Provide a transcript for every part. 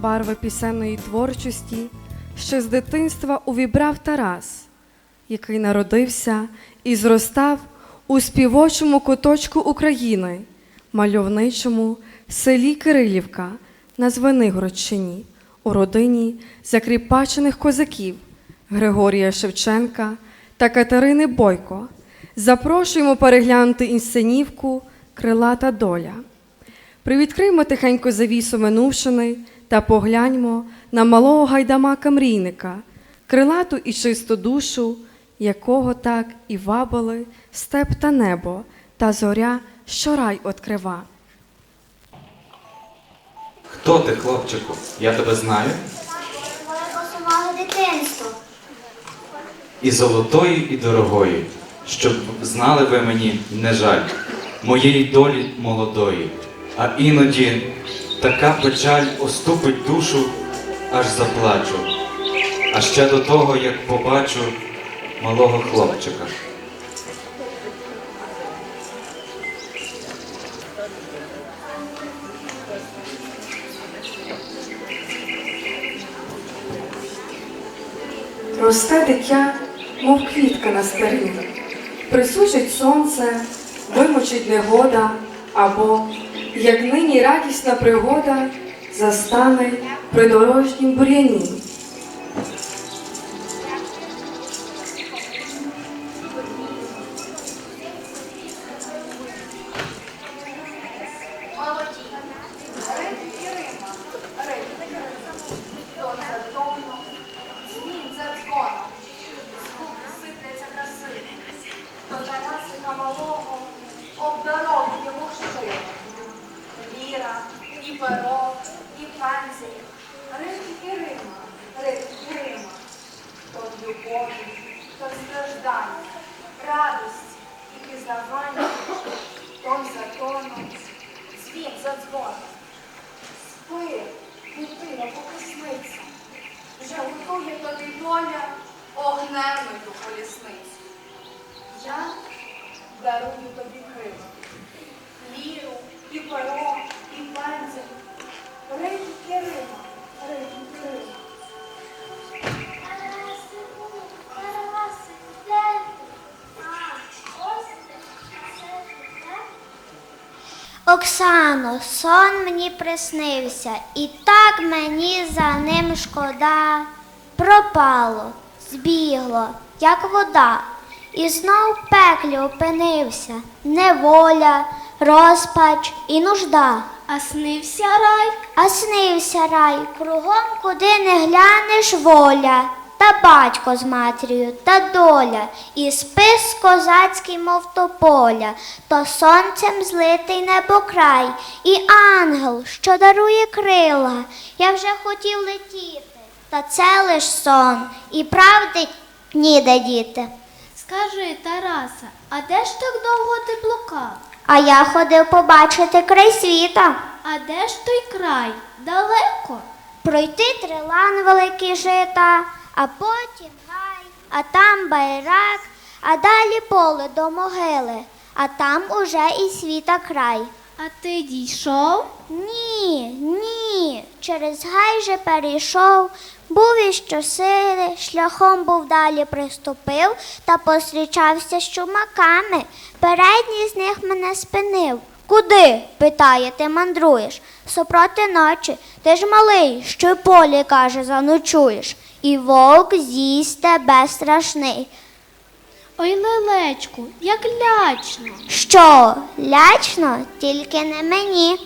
барви пісенної творчості, що з дитинства увібрав Тарас, який народився і зростав у співочому куточку України, мальовничому селі Кирилівка на Звенигородщині, у родині закріпачених козаків Григорія Шевченка та Катерини Бойко. Запрошуємо переглянути інсценівку Крилата доля. Привідкриймо тихенько завісу минувшини та погляньмо на малого гайдамака мрійника, крилату і чисту душу, якого так і вабили степ та небо, та зоря, що рай открива. Хто ти, хлопчику? Я тебе знаю. Моє босомале дитинство. І золотою, і дорогою, щоб знали ви мені, не жаль, моєї долі молодої, а іноді така печаль оступить душу, аж заплачу. А ще до того, як побачу малого хлопчика. Росте дитя, мов квітка на старі, присушить сонце, вимочить негода, або, як нині радісна пригода, застане при дорожнім бур'яні. До Тарасика малого обдаровує мужчина. Віра, і перо, і пензель. Риб і Рима. Риб і Рима. То любові, то страждання, радості і пізнавання. Тон за тоном, дзвін за дзвоном. Спи, дитино, покосниця, вже готує тобі доля огненною колісницю. Я дарую тобі крила, ліру, і перо, Оксано, сон мені приснився, і так мені за ним шкода. Пропало, збігло, як вода, і знов в пеклі опинився неволя, розпач і нужда. А снився рай, А снився рай, кругом куди не глянеш воля, та батько з матір'ю, та доля, і спис козацький, мов тополя, то сонцем злитий небокрай, і ангел, що дарує крила. Я вже хотів летіти, та це лиш сон, і правди ніде діти. скажи, Тараса, а де ж так довго ти блукав? А я ходив побачити край світа. А де ж той край? Далеко? Пройти трилан великий жита, а потім гай, а там байрак, а далі поле до могили, а там уже і світа край. А ти дійшов? Ні, ні, через гай же перейшов, був і щосили, шляхом був далі приступив та пострічався з чумаками. Передній з них мене спинив. Куди? питає, ти мандруєш. Супроти ночі, ти ж малий, що й полі, каже, заночуєш. І вовк з'їсть тебе страшний. Ой, лелечку, як лячно. Що, лячно, тільки не мені.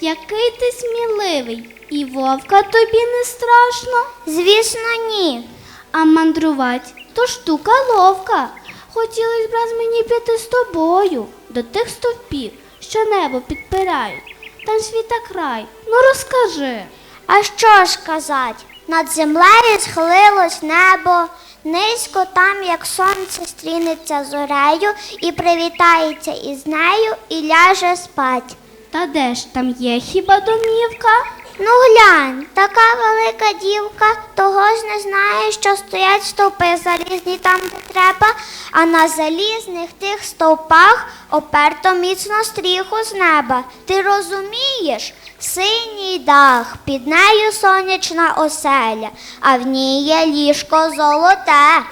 Який ти сміливий, і вовка тобі не страшно. Звісно, ні. А мандрувати то штука ловка. Хотілось б раз мені піти з тобою до тих стовпів, що небо підпирають. Там світа край. Ну розкажи. А що ж казать? Над землею схилилось небо, низько там, як сонце стрінеться зорею, і привітається із нею, і ляже спать. Та де ж там є хіба домівка? Ну глянь, така велика дівка, того ж не знає, що стоять стовпи залізні там, де треба, а на залізних тих стовпах оперто міцно стріху з неба. Ти розумієш? Синій дах, під нею сонячна оселя, а в ній є ліжко золоте.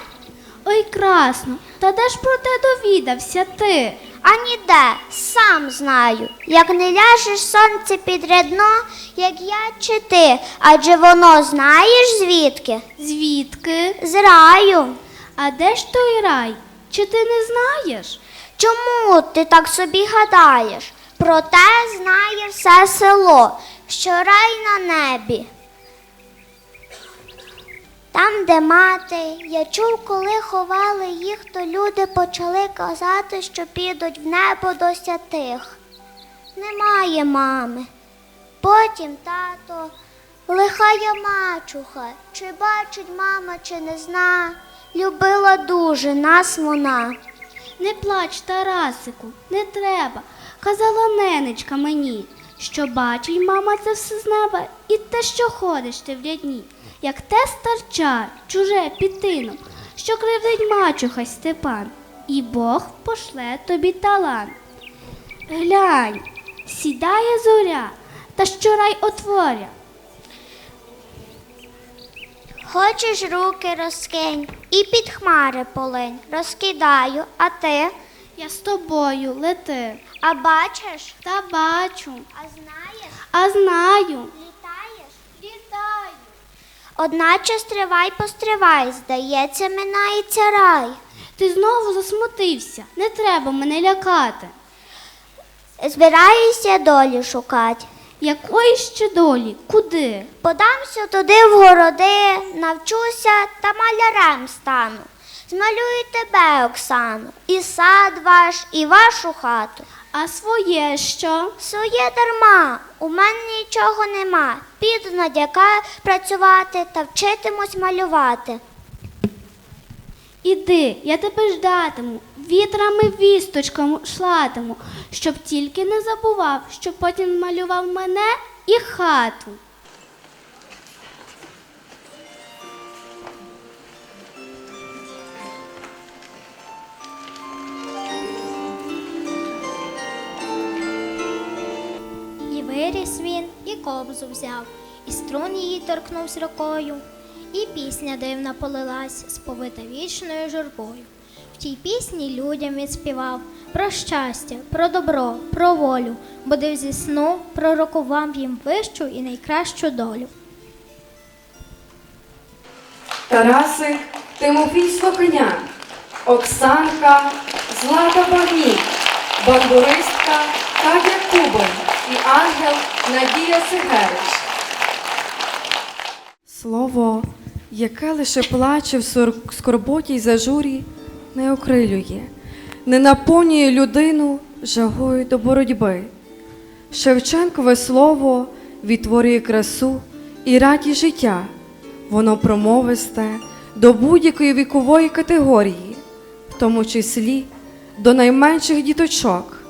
Ой, красно, та де ж про те довідався ти? А ніде, сам знаю. Як не ляжеш сонце під рядно, як я чи ти, адже воно знаєш звідки? Звідки? З раю. А де ж той рай? Чи ти не знаєш? Чому ти так собі гадаєш? Проте знає все село, що рай на небі. Де мати, я чув, коли ховали їх, то люди почали казати, що підуть в небо до святих. Немає мами. Потім тато, лиха я мачуха, чи бачить мама, чи не зна. Любила дуже нас вона. Не плач, Тарасику, не треба. Казала ненечка мені, що бачить мама це все з неба, і те, що ходиш ти в рядні, як те старча, чуже під що кривдить мачуха Степан, і Бог пошле тобі талант. Глянь, сідає зоря, та що рай отворя. Хочеш руки розкинь і під хмари полинь. Розкидаю, а ти? Я з тобою лети, А бачиш? та бачу, А знаєш? а знаю. Одначе стривай, постривай, здається, минається рай. Ти знову засмутився. Не треба мене лякати. Збираюся долі шукать. Якої ще долі? Куди? Подамся туди в городи, навчуся та малярем стану. Змалюю тебе, Оксану, і сад ваш, і вашу хату. А своє що? Своє дарма, у мене нічого нема. Піду на дяка працювати та вчитимусь малювати. Іди, я тебе ждатиму, вітрами вісточками шлатиму, щоб тільки не забував, що потім малював мене і хату. Виріс він, і кобзу взяв, і струн її торкнувся рукою, і пісня дивна полилась, сповита вічною журбою. В тій пісні людям він співав про щастя, про добро, про волю, будив зі сну, пророкував їм вищу і найкращу долю. Тарасик, Тимофій Слоконян, Оксанка, Злата Багній, бандуристка Катя Кубин і ангел Надія Сигерич. Слово, яке лише плаче в скорботі й зажурі, не окрилює, не наповнює людину жагою до боротьби. Шевченкове слово відтворює красу і радість життя. Воно промовисте до будь-якої вікової категорії, в тому числі до найменших діточок.